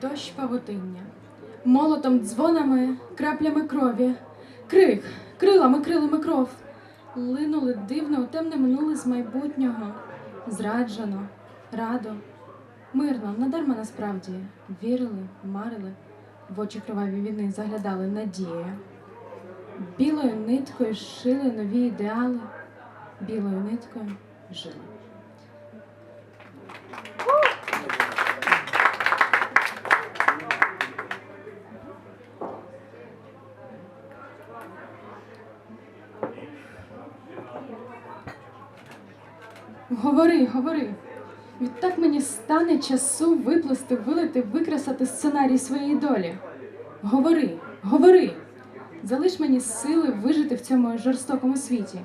дощ павутиння, молотом, дзвонами, краплями крові, крик, крилами, крилами кров. Линули дивно у темне минуле з майбутнього, зраджено, радо, мирно, надарма насправді вірили, марили, в очі криваві війни заглядали надією. Білою ниткою шили нові ідеали, білою ниткою жили. Говори, говори. Відтак мені стане часу виплести, вилити, викресати сценарій своєї долі. Говори, говори. Залиш мені сили вижити в цьому жорстокому світі.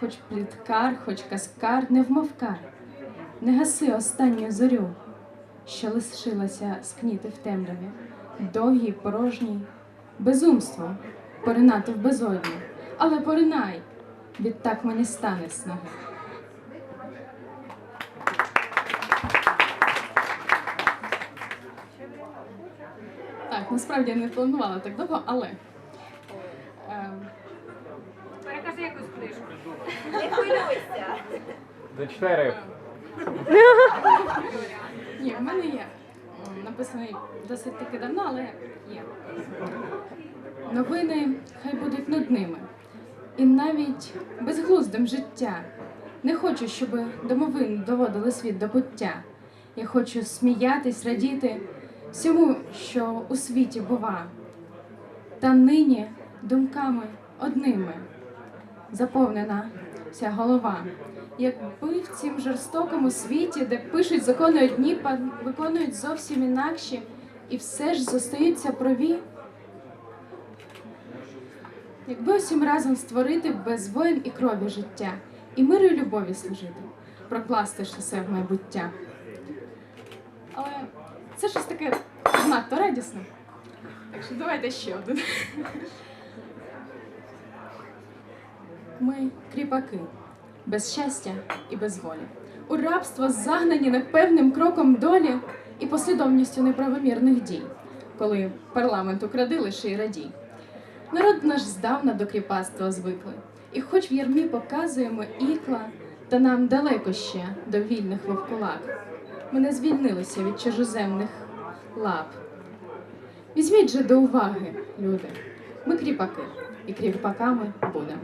Хоч пліткар, хоч каскар, не вмовкар. Не гаси останню зорю, що лишилася скніти в темряві, довгій, порожній, безумство поринати в безодні. Але поринай, відтак мені стане снаги. Насправді я не планувала так довго, але. ем, Перекажи якусь книжку. Не хвилюйся. Зачитай реп. Ні, в мене є. Написаний досить таки давно, але є. Новини хай будуть нудними. І навіть безглуздим життя. Не хочу, щоб домовин доводили світ до буття. Я хочу сміятись, радіти всьому, що у світі бува. Та нині думками одними заповнена вся голова. Якби в цім жорстокому світі, де пишуть закони одні, виконують зовсім інакші, і все ж зостаються праві. Якби усім разом створити без воїн і крові життя, і миру і любові служити, прокласти шосе в майбуття. Але це щось таке надто радісне. Так що давайте ще один. Ми кріпаки, без щастя і без волі. У рабство загнані непевним кроком долі і послідовністю неправомірних дій, коли парламент укради лише й радій. Народ наш здавна до кріпацтва звикли, і хоч в ярмі показуємо ікла, та нам далеко ще до вільних вовкулак. Ми звільнилося від чужоземних лап. Візьміть же до уваги, люди, ми кріпаки, і кріпаками будемо.